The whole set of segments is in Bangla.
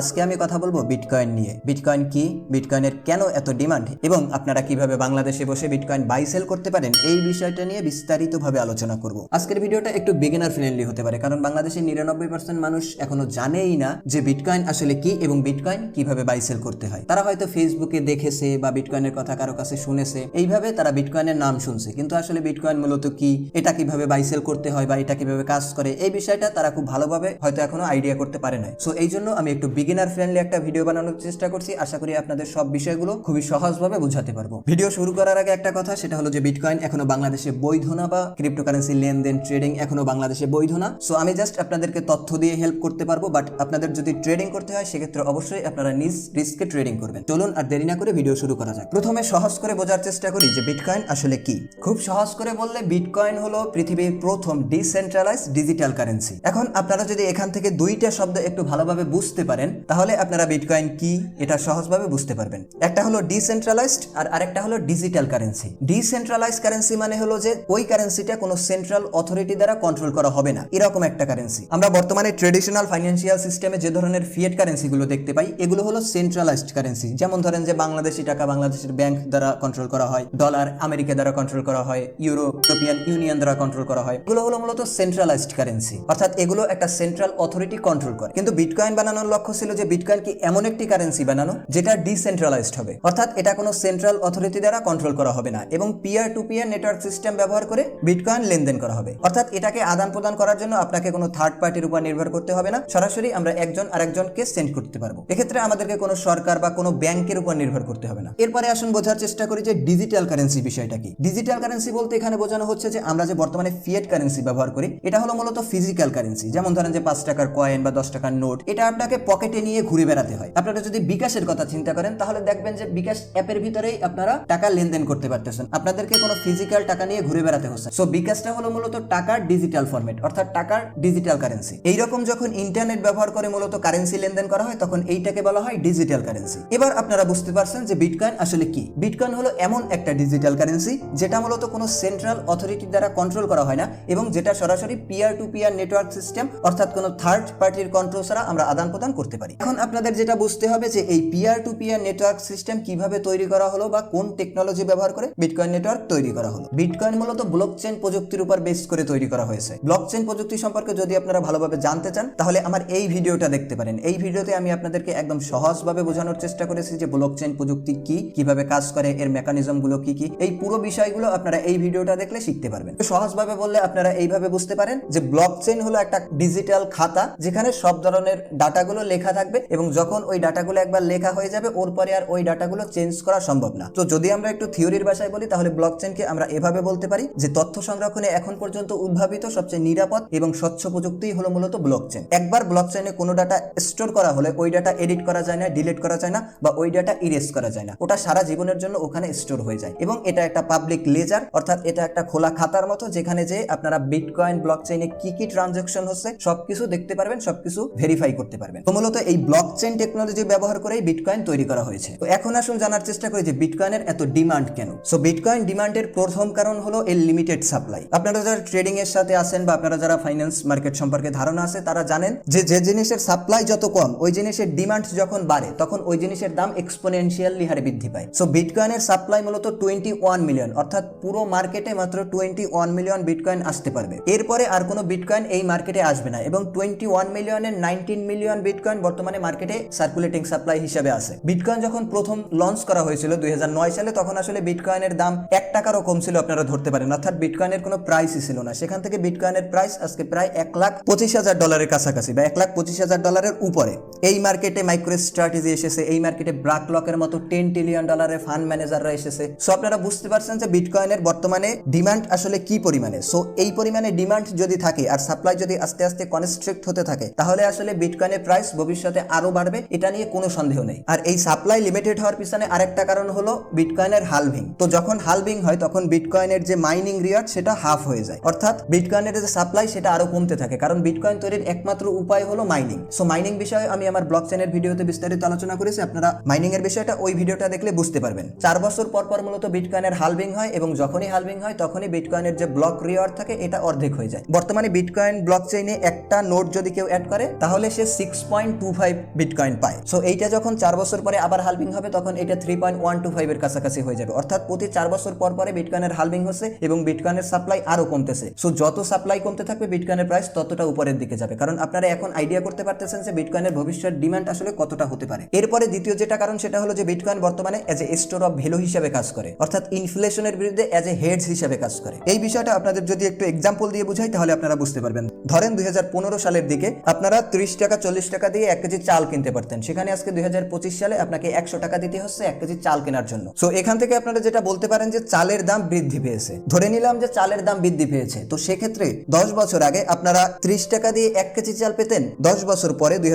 আজকে আমি কথা বলব বিটকয়েন নিয়ে। বিটকয়েন কি? বিটকয়েনের কেন এত ডিমান্ড এবং আপনারা কীভাবে বাংলাদেশে বসে বিটকয়েন বাই সেল করতে পারেন? এই বিষয়টা নিয়ে বিস্তারিতভাবে আলোচনা করব। আজকের ভিডিওটা একটু বিগিনার ফ্রেন্ডলি হতে পারে, কারণ বাংলাদেশের নিরানব্বই পার্সেন্ট মানুষ এখনও জানেই না যে বিটকয়েন আসলে কি এবং বিটকয়েন কীভাবে বাই সেল করতে হয়। তারা হয়তো ফেসবুকে দেখেছে বা বিটকয়েনের কথা কারও কাছে শুনেছে, এইভাবে তারা বিটকয়েনের নাম শুনছে। কিন্তু আসলে বিটকয়েন মূলত কি? এটা কীভাবে বাই সেল করতে হয় বা এটা কীভাবে কাজ করে? এই বিষয়টা তারা খুব ভালোভাবে হয়তো এখনও আইডিয়া করতে পারে নাই। সো এই জন্য আমি একটু বিগিনার ফ্রেন্ডলি একটা ভিডিও বানানোর চেষ্টা করছি। আশা করি আপনাদের সব বিষয়গুলো খুবই সহজভাবে বোঝাতে পারব। ভিডিও শুরু করার আগে একটা কথা, সেটা হলো যে বিটকয়েন এখনও বাংলাদেশে বৈধ না বা ক্রিপ্টোকারেন্সি লেনদেন ট্রেডিং এখনও বাংলাদেশে বৈধ না। সো আমি জাস্ট আপনাদেরকে তথ্য দিয়ে হেল্প করতে পারব বাট আপনাদের যদি ট্রেডিং করতে হয়, সেক্ষেত্রে অবশ্যই আপনারা নিজ রিস্কে ট্রেডিং করবেন। চলুন আর দেরি না করে ভিডিও শুরু করা যাক। প্রথমে সহজ করে বোঝার চেষ্টা করি যে বিটকয়েন আসলে কি। খুব সহজ করে বললে বিটকয়েন হলো পৃথিবীর প্রথম ডিসেন্ট্রালাইজ ডিজিটাল কারেন্সি এখন আপনারা যদি এখান থেকে দুইটা শব্দ একটু ভালোভাবে বুঝতে পারেন তাহলে আপনারা বিটকয়েন কি এটা সহজভাবে বুঝতে পারবেন। একটা হলো ডিসেন্ট্রালাইজড আর আরেকটা হলো ডিজিটাল কারেন্সি ডিসেন্ট্রালাইজ কারেন্সি মানে হলো যে ওই কারেন্সিটা কোনো সেন্ট্রাল অথরিটি দ্বারা কন্ট্রোল করা হবে না। এরকম একটা কারেন্সি আমরা বর্তমানে ট্রেডিশনাল ফাইন্যান্সিয়াল সিস্টেমে যে ধরনের ফিয়েট কারেন্সিগুলো দেখতে পাই, এগুলো হলো সেন্ট্রালাইজড কারেন্সি যেমন ধরেন যে বাংলাদেশি টাকা বাংলাদেশের ব্যাংক দ্বারা কন্ট্রোল করা হয় ডলার আমেরিকা দ্বারা কন্ট্রোল করা হয় ইউরো ইউরোপিয়ান ইউনিয়ন দ্বারা কন্ট্রোল করা হয়। এগুলো হলো মূলত সেন্ট্রালাইজড কারেন্সি অর্থাৎ এগুলো একটা সেন্ট্রাল অথরিটি কন্ট্রোল করে। কিন্তু বিটকয়েন বানানোর লক্ষ্য ছিল যে বিটকয়েন কি এমন একটি কারেন্সি বানানো যেটা ডিসেন্ট্রালাইজড হবে। অর্থাৎ এটা কোনো সেন্ট্রাল অথরিটি দ্বারা কন্ট্রোল করা হবে না এবং peer to peer network system ব্যবহার করে বিটকয়েন লেনদেন করা হবে। অর্থাৎ এটাকে আদান প্রদান করার জন্য আপনাকে কোনো থার্ড পার্টির উপর নির্ভর করতে হবে না। সরাসরি আমরা একজন আরেকজনকে সেন্ড করতে পারব। এক্ষেত্রে আমাদেরকে কোনো সরকার বা কোনো ব্যাংকের উপর নির্ভর করতে হবে না। এরপরে আসুন বোঝার চেষ্টা করি যে ডিজিটাল কারেন্সি বিষয়টা কি। ডিজিটাল কারেন্সি বলতে এখানে বোঝানো হচ্ছে যে আমরা যে বর্তমানে ফিয়েট কারেন্সি ব্যবহার করি, এটা হলো মূলত ফিজিক্যাল কারেন্সি যেমন ধরেন যে পাঁচ টাকার কয়েন বা দশ টাকার নোট এটা আপনাকে পকেটে নিয়ে ঘুরে বেড়াতে হয়। আপনারা যদি বিকাশের কথা চিন্তা করেন, তাহলে দেখবেন যে বিকাশ অ্যাপের ভিতরেই আপনারা টাকা লেনদেন করতে পারতেছেন। আপনাদেরকে কোনো ফিজিক্যাল টাকা নিয়ে ঘুরে বেড়াতে হচ্ছে। সো বিকাশটা হলো মূলত টাকার ডিজিটাল ফরম্যাট অর্থাৎ টাকার ডিজিটাল কারেন্সি এইরকম যখন ইন্টারনেট ব্যবহার করে মূলত কারেন্সি লেনদেন করা হয়, তখন এইটাকে বলা হয় ডিজিটাল কারেন্সি এবার আপনারা বুঝতে পারছেন যে বিটকয়েন আসলে কি। বিটকয়েন হলো এমন একটা ডিজিটাল কারেন্সি যেটা মূলত কোনো সেন্ট্রাল অথরিটি দ্বারা কন্ট্রোল করা হয় না, এবং যেটা সরাসরি peer to peer network system অর্থাৎ কোনো থার্ড পার্টির কন্ট্রোল ছাড়া আমরা আদান প্রদান করতে পারি। এখন আপনাদের যেটা বুঝতে হবে যে এই peer to peer network system কীভাবে তৈরি করা হলো বা কোন টেকনোলজি ব্যবহার করে বিটকয়েন নেটওয়ার্ক তৈরি করা হলো। বিটকয়েন মূলত ব্লক ব্লকচেন প্রযুক্তির উপর বেস করে তৈরি করা হয়েছে। ব্লক ব্লকচেন প্রযুক্তি সম্পর্কে যদি আপনারা ভালোভাবে জানতে চান, তাহলে আমার এই ভিডিওটা দেখতে পারেন। এই ভিডিওতে আমি আপনাদেরকে একদম সহজভাবে বোঝানোর চেষ্টা করেছি যে ব্লক ব্লকচেন প্রযুক্তি কি, কীভাবে কাজ করে, এর মেকানিজমগুলো কি কি। এই পুরো বিষয়গুলো আপনারা এই ভিডিওটা দেখলে শিখতে পারবেন। তো সহজভাবে বললে আপনারা এইভাবে বুঝতে পারেন যে ব্লক ব্লকচেন হলো একটা ডিজিটাল খাতা, যেখানে সব ধরনের ডাটাগুলো লেখা থাকবে এবং যখন ওই ডাটাগুলো একবার লেখা হয়ে যাবে, ওর পরে আর ওই ডাটাগুলো চেঞ্জ করা সম্ভব না। তো যদি আমরা একটু থিওরির ভাষায় বলি, তাহলে ব্লকচেনকে আমরা এভাবে বলতে পারি যে তথ্য সংরক্ষণে এখন পর্যন্ত উদ্ভাবিত সবচেয়ে নিরাপদ এবং স্বচ্ছ প্রযুক্তি হলো মূলত ব্লকচেন একবার ব্লকচেনে কোনো ডাটা স্টোর করা হলে ওই ডাটা এডিট করা যায় না, ডিলিট করা যায় না বা ওই ডাটা ইরেজ করা যায় না। ওটা সারা জীবনের জন্য ওখানে স্টোর হয়ে যায়। এবং এটা একটা পাবলিক লেজার, অর্থাৎ এটা একটা খোলা খাতার মতো যেখানে যে আপনারা বিটকয়েন ব্লকচেনে কি কি ট্রানজাকশন হচ্ছে, সবকিছু দেখতে পারবেন, সবকিছু ভেরিফাই করতে পারবেন। তো এই ব্লকচেন টেকনোলজি ব্যবহার করেই বিটকয়েন তৈরি করা হয়েছে। তো এখন আসুন জানার চেষ্টা করি যে বিটকয়েনের এত ডিমান্ড কেন। সো বিটকয়েন ডিমান্ডের প্রথম কারণ হলো এর লিমিটেড সাপ্লাই আপনারা যারা ট্রেডিং এর সাথে আছেন বা আপনারা যারা ফাইন্যান্স মার্কেট সম্পর্কে ধারণা আছে, তারা জানেন যে যে জিনিসের সাপ্লাই যত কম, ওই জিনিসের ডিমান্ড যখন বাড়ে, তখন ওই জিনিসের দাম এক্সপোনেনশিয়ালি হারে বৃদ্ধি পায়। সো বিটকয়েনের সাপ্লাই মূলত টোয়েন্টি ওয়ান মিলিয়ন অর্থাৎ পুরো মার্কেটে মাত্র টোয়েন্টি ওয়ান মিলিয়ন বিটকয়েন আসতে পারবে। এরপরে আর কোনো বিটকয়েন এই মার্কেটে আসবে না এবং টোয়েন্টি ওয়ান মিলিয়নের নাইনটিন মিলিয়ন বিটকয়েন বর্তমানে মার্কেটে সার্কুলেটিং সাপ্লাই হিসেবে আছে। বিটকয়েন যখন প্রথম লঞ্চ করা হয়েছিল দুই হাজার নয় সালে, তখন আসলে বিটকয়েনের দাম এক টাকারও কম ছিল আপনারা ধরতে পারেন। অর্থাৎ বিটকয়েনের কোনো প্রাইসই ছিল না। সেখান থেকে বিটকয়েনের প্রাইস আজকে প্রায় এক লাখ পঁচিশ হাজার ডলারের কাছাকাছি বা এক লাখ পঁচিশ হাজার ডলারের উপরে। এই মার্কেটে মাইক্রো স্ট্র্যাটেজি এসেছে, এই মার্কেটে ব্রাক লকের মতো টেন ট্রিলিয়ন ডলারের ফান্ড ম্যানেজাররা এসেছে। সো আপনারা বুঝতে পারছেন যে বিটকয়েনের বর্তমানে ডিমান্ড আসলে কি পরিমাণে? সো এই পরিমাণে ডিমান্ড যদি থাকে আর সাপ্লাই যদি আস্তে আস্তে কনস্ট্রিক্ট হতে থাকে, তাহলে আসলে বিটকয়েনের প্রাইস ভবিষ্যতে আরও বাড়বে, এটা নিয়ে কোনো সন্দেহ নেই। আর এই সাপ্লাই লিমিটেড হওয়ার পিছনে আরেকটা কারণ হলো বিটকয়েনের হালভিং তো যখন হালভিং হয়, তখন বিটকয়েনের যে মাইনিং রিয়ার্ড সেটা হাফ হয়ে যায়। অর্থাৎ বিটকয়েনের যে সাপ্লাই সেটা আরও কমতে থাকে। কারণ বিটকয়েন তৈরির একমাত্র উপায় হলো মাইনিং সো মাইনিং বিষয়ে আমি আমার ব্লক চেনের ভিডিওতে বিস্তারিত আলোচনা করেছি। আপনারা মাইনিং এর বিষয়টা ওই ভিডিওটা দেখলে বুঝতে পারবেন। চার বছর পর পর মূলত বিটকয়েনের হালভিং হয় এবং যখনই হালভিং হয়, তখনই বিটকয়েনের যে ব্লক রিওয়ার্ড থাকে, এটা অর্ধেক হয়ে যায়। বর্তমানে বিটকয়েন ব্লক চেইনে একটা নোট যদি কেউ অ্যাড করে, তাহলে সে six point two five bitcoin পায়। সো এইটা যখন চার বছর পরে আবার হালভিং হবে, তখন এটা থ্রি পয়েন্ট ওয়ান টু ফাইভের কাছাকাছি হয়ে যাবে। অর্থাৎ প্রতি চার বছর পর পরে বিটকয়েনের হালভিং হচ্ছে এবং বিটকয়েনের সাপ্লাই আরও কমতেছে। সো যত সাপ্লাই কমতে থাকবে বিটকয়েনের প্রাইস ততটা উপরের দিকে যাবে। কারণ আপনারা এখন আইডিয়া করতে পারতেছেন যে বিটকয়েনের ভবিষ্যৎ ডিমান্ড আসলে কতটা হতে পারে। এরপরে দ্বিতীয় যেটা কারণ, সেটা হলো যে বিটকয়েন বর্তমানে as a store of value হিসেবে কাজ করে। অর্থাৎ ইনফ্লেশনের বিরুদ্ধে এজ এ হেডস হিসেবে কাজ করে। এই বিষয়টা আপনাদের যদি একটু এক্সাম্পল দিয়ে বুঝাই, তাহলে আপনারা বুঝতে পারবেন। ধরেন দুই হাজার পনেরো সালের দিকে আপনারা ত্রিশ টাকা, চল্লিশ টাকা দিয়ে এক কেজি চাল কিনতে পারতেন। সেখানে আজকে দুই হাজার পঁচিশ সালে আপনাকে একশো টাকা দিতে হচ্ছে এক কেজি চাল কেনার জন্য। সো এখান থেকে আপনারা যেটা বলতে পারেন যে চালের দাম বৃদ্ধি পেয়েছে। ধরে নিলাম যে চালের দাম বৃদ্ধি পেয়েছে। তো সেক্ষেত্রে দশ বছর আগে আপনারা ত্রিশ টাকা দিয়ে এক কেজি চাল পেতেন। দশ বছর পরে দুই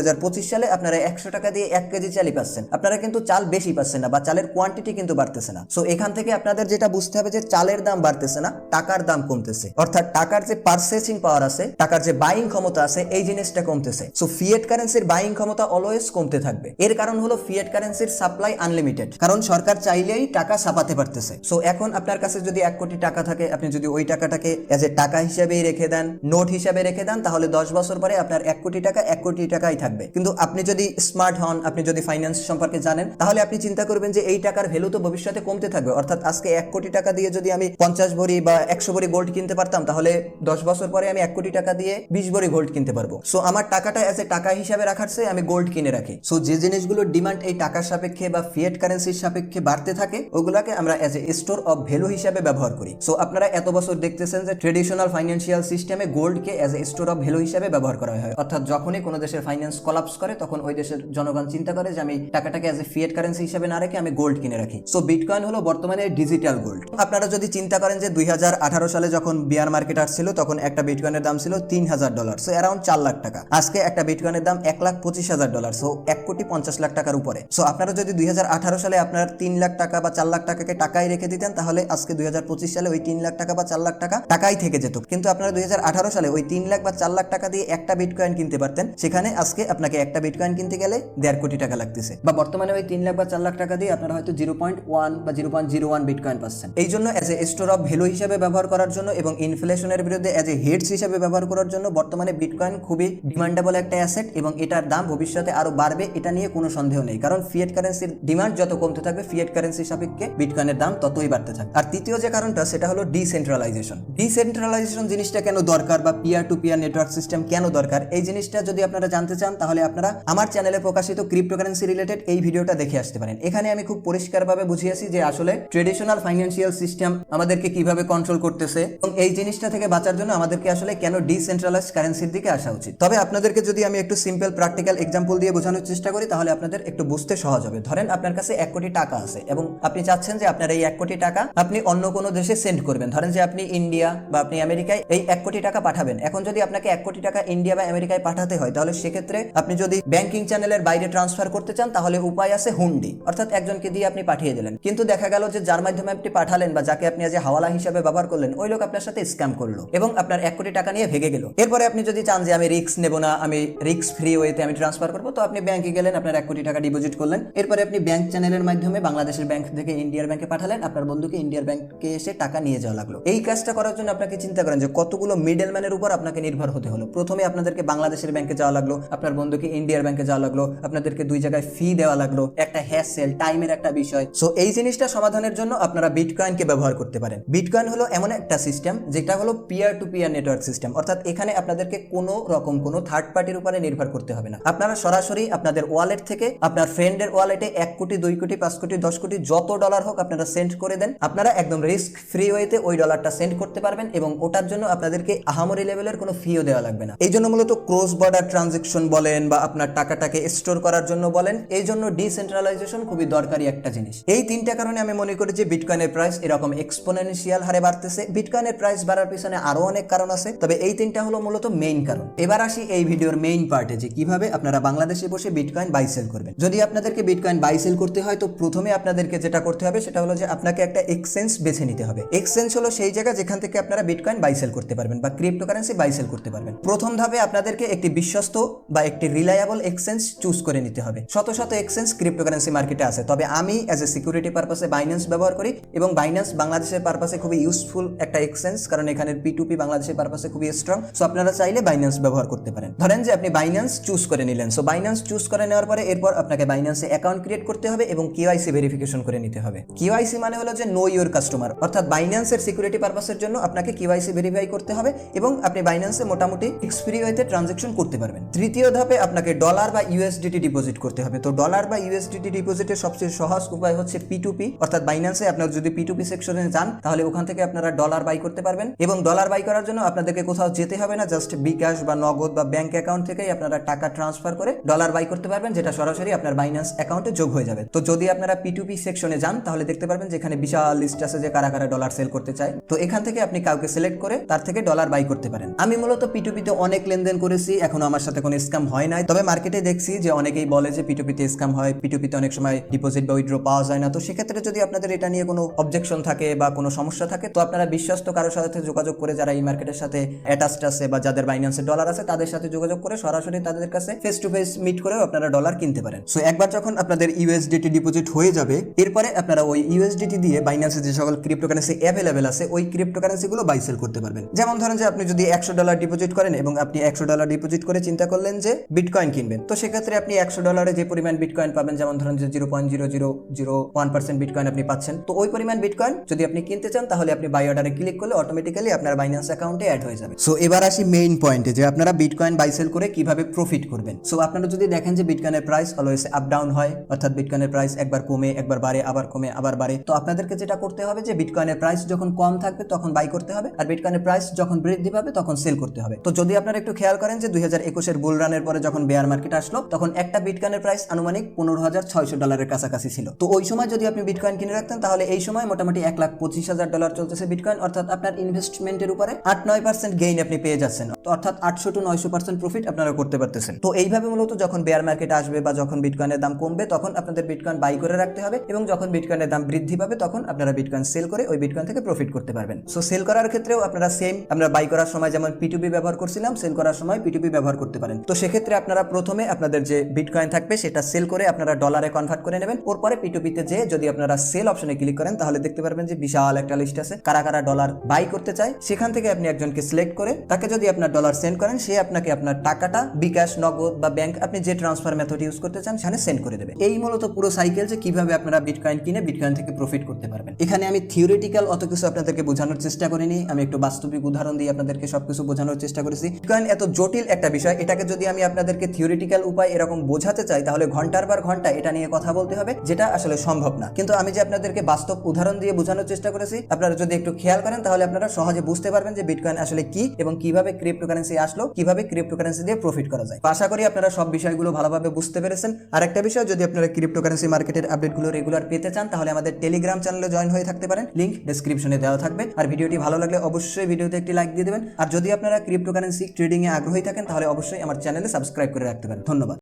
সালে আপনারা একশো টাকা দিয়ে এক কেজি চালই পাচ্ছেন। আপনারা কিন্তু চাল বেশি পাচ্ছেন না বা চালের কোয়ান্টিটি কিন্তু বাড়তেছে না। সো এখান থেকে আপনাদের যেটা বুঝতে হবে যে চালের দাম বাড়তেছে না, টাকার দাম কমতেছে। অর্থাৎ টাকার যে পারচেসিং পাওয়ার আছে, টাকার যে বাইং ক্ষমতা আছে, এই জিনিসটা কমতেছে। সো ফিয়েট কারেন্সির বাইং ক্ষমতা অলওয়েজ কমতে থাকবে। এর কারণ হলো ফিয়েট কারেন্সির সাপ্লাই আনলিমিটেড কারণ সরকার চাইলেই টাকা ছাপাতে পারতেছে। সো এখন আপনার কাছে যদি এক কোটি টাকা থাকে, আপনি যদি ওই টাকাটাকে এজ এ টাকা হিসেবেই রেখে দেন নোট হিসাবে রেখে দেন, তাহলে দশ বছর পরে আপনার এক কোটি টাকা এক কোটি টাকাই থাকবে। কিন্তু আপনি যদি স্মার্ট হন, আপনি যদি ফাইন্যান্স সম্পর্কে জানেন, তাহলে আপনি চিন্তা করবেন যে এই টাকার ভ্যালু তো ভবিষ্যতে কমতে থাকবে। অর্থাৎ আজকে এক কোটি টাকা দিয়ে যদি আমি পঞ্চাশ ভরি বা একশো ভরি গোল্ড কিনতে পারতাম, তাহলে দশ বছর পরে আমি এক কোটি টাকা দিয়ে বিশ ভরি গোল্ড কিনতে পারব। সো আমার টাকাটা এজ এ টাকা হিসাবে রাখার চেয়ে আমি গোল্ড কিনে রাখি। সো যে জিনিসগুলোর ডিমান্ড এই টাকার সাপেক্ষে বা ফিয়েট কারেন্সির সাপেক্ষে বাড়তে থাকে, ওগুলাকে আমরা as a store of value হিসাবে ব্যবহার করি। সো আপনারা এত বছর দেখতেছেন যে ট্রেডিশনাল ফাইন্যান্সিয়াল সিস্টেমে গোল্ডকে as a store of value হিসাবে ব্যবহার করা হয়। অর্থাৎ যখনই কোনো দেশের ফাইন্যান্স কলাপস করে, তখন ওই দেশের জনগণ চিন্তা করে যে আমি টাকাটাকে এজ এ ফিয়েট কারেন্সি হিসাবে না রেখে আমি গোল্ড কিনে রাখি। সো বিটকয়েন হলো বর্তমানে ডিজিটাল গোল্ড আপনারা যদি চিন্তা করেন যে দুই হাজার আঠারো সালে যখন বিয়ার মার্কেট আসছিল, তখন একটা বিটকয়েনের দাম ছিল তিন হাজার ডলার সো অ্যারাউন্ড চার লাখ টাকা। আজকে একটা বিটকয়েনের দাম এক লাখ পঁচিশ হাজার ডলার সো এক কোটি পঞ্চাশ লাখ টাকার উপরে। সো আপনারা যদি দুই হাজার আঠারো সালে আপনার তিন লাখ টাকা বা চার লাখ টাকাকে টাকায় রেখে দিতেন, তাহলে আজকে দুই হাজার পঁচিশ সালে ওই তিন লাখ টাকা বা চার লাখ টাকা টাকাই থেকে যেত। কিন্তু আপনারা দুই হাজার আঠারো সালে ওই তিন লাখ বা চার লাখ টাকা দিয়ে একটা বিটকয়েন কিনতে পারতেন, সেখানে আজকে আপনাকে একটা বিটকয়েন কিনতে গেলে দেড় কোটি টাকা লাগতেছে। বা বর্তমানে ওই তিন লাখ বা চার লাখ টাকা দিয়ে আপনারা হয়তো জিরো পয়েন্ট ওয়ান বা zero point zero one bitcoin পাচ্ছেন। এই জন্য as a store of value হিসাবে ব্যবহার করার জন্য এবং ইনফ্লেশনের বিরুদ্ধে এজ এ হেডস হিসাবে ব্যবহার করার জন্য বর্তমানে বিটকয়েন খুবই ডিমান্ডেবল একটা অ্যাসেট এবং এটার দাম ভবিষ্যতে আরও বাড়বে, এটা নিয়ে কোনো সন্দেহ নেই। কারণ ফিয়েট কারেন্সির ডিমান্ড যত কমতে থাকবে ফিয়েট কারেন্সির সাপেক্ষে বিটকয়েনের দাম ততই বাড়তে থাকবে। আর তৃতীয় যে কারণটা, সেটা হলো ডিসেন্ট্রালাইজেশন ডিসেন্ট্রালাইজেশন জিনিসটা কেন দরকার বা peer to peer network system কেন দরকার? এই জিনিসটা যদি আপনারা জানতে চান, তাহলে আপনারা আমার চ্যানেলে প্রকাশিত ক্রিপ্টোকারেন্সি রিলেটেড এই ভিডিওটা দেখে আসতে পারেন। এখানে আমি খুব পরিষ্কারভাবে বুঝিয়েছি যে আসলে ট্রেডিশনাল ফাইন্যান্সিয়াল সিস্টেম আমাদেরকে কীভাবে কন্ট্রোল করতেছে এবং এই জিনিসটা থেকে বাঁচার জন্য আমাদেরকে আসলে কেন ডিসেন্ট্রালাইজ কারেন্সির দিকে আসা উচিত। তবে আপনাদেরকে যদি আমি একটু সিম্পল প্র্যাকটিক্যাল এক্সাম্পল দিয়ে বোঝানোর চেষ্টা করি, তাহলে আপনাদের একটু বুঝতে সহজ হবে। ধরেন আপনার কাছে এক কোটি টাকা আছে এবং আপনি চাচ্ছেন যে আপনার এই এক কোটি টাকা আপনি অন্য কোনো দেশে সেন্ড করবেন। ধরেন যে আপনি ইন্ডিয়া বা আপনি আমেরিকায় এই এক কোটি টাকা পাঠাবেন। এখন যদি আপনাকে এক কোটি টাকা ইন্ডিয়া বা আমেরিকায় পাঠাতে হয়, তাহলে সেক্ষেত্রে আপনি যদি ব্যাংকিং চ্যানেলের বাইরে ট্রান্সফার করতে চান, তাহলে উপায় আছে হুন্ডি অর্থাৎ একজনকে দিয়ে আপনি পাঠিয়ে দিলেন। কিন্তু দেখা গেল যে যার মাধ্যমে আপনি পাঠালেন বা যাকে আপনি আজ হাওয়ালা হিসাবে ব্যবহার করলেন, ওই লোক আপনার সাথে স্ক্যাম করল এবং আপনার এক কোটি টাকা নিয়ে ভেগে গেল। এরপরে আপনি যদি চান যে আমি রিস্ক নেব না, আমি রিস্ক ফ্রি ওয়েতে আমি ট্রান্সফার করব। তো আপনি ব্যাংকে গেলেন, আপনার এক কোটি টাকা ডিপোজিট করলেন। এরপরে আপনি ব্যাংক চ্যানেলের মাধ্যমে বাংলাদেশের ব্যাংক থেকে ইন্ডিয়ার ব্যাংকে পাঠালেন। আপনার বন্ধুকে ইন্ডিয়ার ব্যাংকে এসে টাকা নিয়ে যাওয়া লাগল। এই কাজটা করার জন্য আপনাকে চিন্তা করেন যে কতগুলো মিডল ম্যানের উপর আপনাকে নির্ভর হতে হলো। প্রথমে আপনাদেরকে বাংলাদেশের ব্যাংকে যাওয়া লাগল, আপনার বন্ধুকে ইন্ডিয়ার ব্যাংকে যাওয়া লাগল, আপনাদেরকে দুই জায়গায় ফি দেওয়া লাগল, একটা হ্যাসেল টাইমের একটা বিষয়। সো এই জিনিসটা সমাধানের জন্য আপনারা বিটকয়েনকে ব্যবহার করতে পারেন। বিটকয়েন হলো এমন একটা সিস্টেম যেটা হলো peer to peer network system অর্থাৎ এখানে আপনাদেরকে কোনো রকম কোনো থার্ড পার্টির উপরে নির্ভর করতে হবে না। আপনারা সরাসরি আপনাদের ওয়ালেট থেকে আপনার ফ্রেন্ডের ওয়ালেটে এক কোটি, দুই কোটি, পাঁচ কোটি, দশ কোটি, যত ডলার হোক আপনারা সেন্ড করে দেন। আপনারা একদম রিস্ক ফ্রি ওয়েতে ওই ডলারটা সেন্ড করতে পারবেন এবং ওটার জন্য আপনাদেরকে আহামরি লেভেলের কোনো ফিও দেওয়া লাগবে না। এই জন্য মূলত ক্রস বর্ডার ট্রানজেকশন বলেন বা আপনার টাকাটাকে স্টোর করার জন্য বলেন, এই জন্য ডিসেন্ট্রালাইজেশন খুবই দরকারি একটা জিনিস। এই তিনটা কারণে আমি মনে করি যে বিটকয়েনের প্রাইস এরকম এক্সপোনেনশিয়াল হারে বাড়তেছে। বিটকয়েনের প্রাইস বাড়ার পিছনে আরও অনেক কারণ আছে, তবে এই তিনটা হলো মূলত মেইন কারণ। এবার আসি এই ভিডিওর মেইন পার্টে যে কীভাবে আপনারা বাংলাদেশে বসে বিটকয়েন বাই সেল করবেন। যদি আপনাদেরকে বিটকয়েন বাই সেল করতে হয়, তো প্রথমে আপনাদেরকে যেটা করতে হবে, সেটা হলো যে আপনাকে একটা এক্সচেঞ্জ বেছে নিতে হবে। এক্সচেঞ্জ হলো সেই জায়গা যেখান থেকে আপনারা বিটকয়েন বাই সেল করতে পারবেন বা ক্রিপ্টোকারেন্সি বাই সেল করতে পারবেন। প্রথম ধাপে আপনাদেরকে একটি বিশ্বস্ত বা একটি রিলায়েবল এক্সচেঞ্জ চুজ করে নিতে হবে। শত শত এক্সচেঞ্জ ক্রিপ্টোকারেন্সি মার্কেটে আছে। তবে আমি অ্যাজ এ সিকিউরিটি পারপাসে বাইন্যান্স ব্যবহার করি এবং বাইন্যান্স বাংলাদেশের পারপাসে খুবই ইউজফুল একটা এক্সচেঞ্জ কারণ এখানে পি টু পি বাংলাদেশের পারপাসে খুবই স্ট্রং সো আপনারা চাইলে বাইন্যান্স ব্যবহার করতে পারেন। ধরেন যে আপনি বাইন্যান্স চুজ করে করে নিলেন। সো বাইন্যান্স চুজ করে নেওয়ার পরে এরপর আপনাকে বাইন্যান্সে অ্যাকাউন্ট ক্রিয়েট করতে হবে এবং কেওয়াইসি ভেরিফিকেশন করে নিতে হবে। কেওয়াইসি মানে হলো যে নো ইউর কাস্টমার অর্থাৎ বাইন্যান্সের সিকিউরিটি পারপাসের জন্য আপনাকে কেওয়াইসি ভেরিফাই করতে হবে এবং আপনি বাইন্যান্সে মোটামুটি এক্সপিরি ওয়েতে ট্রানজেকশন করতে পারবেন। তৃতীয় ধাপে আপনাকে ডলার বা ইউএসডিটি ডিপোজিট করতে হবে। তো ডলার বা ইউএসডিটি ডিপোজিটের সবচেয়ে সহজ উপায় হচ্ছে পি টু পি অর্থাৎ বাইন্যান্সে আপনার যদি পি টু পি সেকশনে যান, তাহলে ওখান থেকে আপনারা ডলার বাই করতে পারবেন এবং ডলার বাই করার জন্য আপনাদেরকে কোথাও যেতে হবে না জাস্ট বিকাশ বা নগদ বা ব্যাংক অ্যাকাউন্ট থেকেই আপনারা টাকা ট্রান্সফার করে ডলার বাই করতে পারবেন, যেটা সরাসরি আপনার বাইন্যান্স অ্যাকাউন্টে যোগ হয়ে যাবে। তো যদি আপনারা পিটুপি সেকশনে যান, তাহলে দেখতে পারবেন যেখানে বিশাল লিস্ট আছে যে কারা কারা ডলার সেল করতে চায়। তো এখান থেকে আপনি কাউকে সিলেক্ট করে তার থেকে ডলার বাই করতে পারেন। আমি মূলত পি টু পিতে অনেক লেনদেন করেছি, এখনও আমার সাথে কোনো স্ক্যাম হয় নাই। তবে মার্কেটে দেখছি যে অনেকেই বলে যে পিটুপিতে স্ক্যাম হয় পিটুপিতে অনেক সময় ডিপোজিট বা উইথড্র পাওয়া যায় না। তো সেক্ষেত্রে যদি আপনাদের এটা নিয়ে কোনো অবজেকশন থাকে বা কোনো সমস্যা থাকে, তো আপনারা বিশ্বস্ত কারোর সাথে যোগাযোগ করে যারা এই মার্কেটের সাথে অ্যাটাচড আছে বা যাদের বাইন্যান্সে ডলার আছে, তাদের সাথে যোগাযোগ করে সরাসরি তাদের কাছে ফেস টু ফেস মিট করেও আপনারা ডলার কিনতে পারেন। সো একবার যখন আপনাদের ইউএসডিটি ডিপোজিট হয়ে যাবে, এরপরে আপনারা ওই ইউএসডিটি দিয়ে বাইন্যান্সে যে সকল ক্রিপ্টোকারেন্সি অ্যাভেলেবেল আছে, ওই ক্রিপ্টোকারেন্সিগুলো বাই সেল করতে পারবেন। যেমন ধরেন যে আপনি যদি একশো ডলার ডিপোজিট করেন এবং আপনি একশো ডলার ডিপোজিট করে চিন্তা করলেন যে বিটকয়েন কিনবেন, তো সেক্ষেত্রে আপনি একশো ডলারে যে পরিমাণ বিটকয়েন পাবেন, যেমন ধরেন যে zero point zero zero zero one percent bitcoin আপনি পাচ্ছেন, তো ওই পরিমাণ বিটকয়েন যদি আপনি কিনতে চান, তাহলে আপনি বাই অর্ডারে ক্লিক করলে অটোমেটিক্যালি আপনার বাইন্যান্স অ্যাকাউন্টে অ্যাড হয়ে যাবে। সো এবার আসি মেইন পয়েন্টে যে আপনারা বিটকয়েন বাই সেল করে কীভাবে প্রফিট করবেন। সো আপনারা যদি দেখেন যে বিটকয়েনের প্রাইস অলওয়েজ আপ ডাউন হয়, অর্থাৎ বিটকয়েনের প্রাইস একবার কমে, একবার বাড়ে, আবার কমে, আবার বাড়ে, তো আপনাদেরকে যেটা করতে হবে যে বিটকয়েনের প্রাইস যখন কম থাকবে তখন বাই করতে হবে, আর বিটকয়েনের প্রাইস যখন বৃদ্ধি পাবে তখন সেল করতে হবে। তো যদি আপনারা একটু খেয়াল করেন যে দুই হাজার একুশের বুল রানের পরে যখন বেয়ার মার্কেট আসলো, তখন একটা বিটকয়েনের প্রাইস আনুমানিক পনেরো হাজার ছয়শো ডলারের কাছাকাছি ছিল। তো ওই সময় যদি আপনি বিটকয়েন কিনে রাখতেন, তাহলে এই সময় মোটামুটি এক লাখ পঁচিশ হাজার ডলার চলতেছে বিটকয়েন অর্থাৎ আপনার ইনভেস্টমেন্টের উপরে আট নয় পার্সেন্ট গেইন আপনি পেয়ে যাচ্ছেন। অর্থাৎ আটশো টু নয়শো পার্সেন্ট প্রফিট আপনারা করতে পারতেছেন। এইভাবে মূলত যখন বেয়ার মার্কেট আসবে বা যখন বিটকয়েনের দাম কমবে, তখন আপনাদের বিটকয়েন বাই করে রাখতে হবে এবং যখন বিটকয়েনের দাম বৃদ্ধি পাবে, তখন আপনারা বিটকয়েন সেল করে ওই বিটকয়েন থেকে প্রফিট করতে পারবেন। সো সেল করার ক্ষেত্রেও আপনারা সেম আমরা বাই করার সময় যেমন পিটুপি ব্যবহার করছিলাম সেল করার সময় পিটুপি ব্যবহার করতে পারেন। তো সেক্ষেত্রে আপনারা প্রথমে আপনাদের যে বিটকয়েন থাকবে, সেটা সেল করে আপনারা ডলারে কনভার্ট করে নেবেন। ওর পরে পিটুপিতে যে যদি আপনারা সেল অপশনে ক্লিক করেন, তাহলে দেখতে পারবেন যে বিশাল একটা লিস্ট আছে। কারা কারা ডলার বাই করতে চায়, সেখান থেকে আপনি একজনকে সিলেক্ট করে তাকে যদি আপনার ডলার সেন্ড করেন, সে আপনাকে আপনার টাকাটা বিকাশ নগদ বা ব্যাংক আপনি যে ট্রান্সফার মেথড ইউজ করতে চান, সেখানে সেন্ড করে দেবে এই মূলত পুরো সাইকেল যে কীভাবে আপনারা বিটকয়েন কিনে বিটকয়েন থেকে প্রফিট করতে পারবেন। এখানে আমি থিওরিটিক্যাল অত কিছু আপনাদেরকে বোঝানোর চেষ্টা করিনি। আমি একটু বাস্তবিক উদাহরণ দিয়ে আপনাদেরকে সবকিছু বোঝানোর চেষ্টা করেছি। বিটকয়েন এত জটিল একটা বিষয়। এটাকে যদি আমি আপনাদেরকে থিওরিটিক্যাল উপায় এরকম বোঝাতে চাই, তাহলে ঘণ্টার পর ঘণ্টা এটা নিয়ে কথা বলতে হবে, যেটা আসলে সম্ভব না। কিন্তু আমি যে আপনাদেরকে বাস্তব উদাহরণ দিয়ে বোঝানোর চেষ্টা করেছি, আপনারা যদি একটু খেয়াল করেন, তাহলে আপনারা সহজে বুঝতে পারবেন যে বিটকয়েন আসলে কি এবং কীভাবে ক্রিপ্টোকারেন্সি আসলো, কীভাবে ক্রিপ্টোকারেন্সি দিয়ে প্রফিট করা যায়। আশা করি আপনারা সব বিষয়গুলো ভালোভাবে বুঝতে পেরেছেন। আর একটা বিষয়, যদি আপনারা ক্রিপ্টোকারেন্সি মার্কেটের আপডেটগুলো রেগুলার পেতে চান, তাহলে আমাদের টেলিগ্রাম চ্যানেলে জয়েন হয়ে থাকতে পারেন। লিঙ্ক ডেসক্রিপশনে দেওয়া থাকবে। আর ভিডিওটি ভালো লাগলে অবশ্যই ভিডিওতে একটি লাইক দিয়ে দেবেন। আর যদি আপনারা ক্রিপ্টোকারেন্সি ট্রেডিং এ আগ্রহী থাকেন, তাহলে অবশ্যই আমার চ্যানেলে সাবস্ক্রাইব করে রাখতে পারেন। ধন্যবাদ।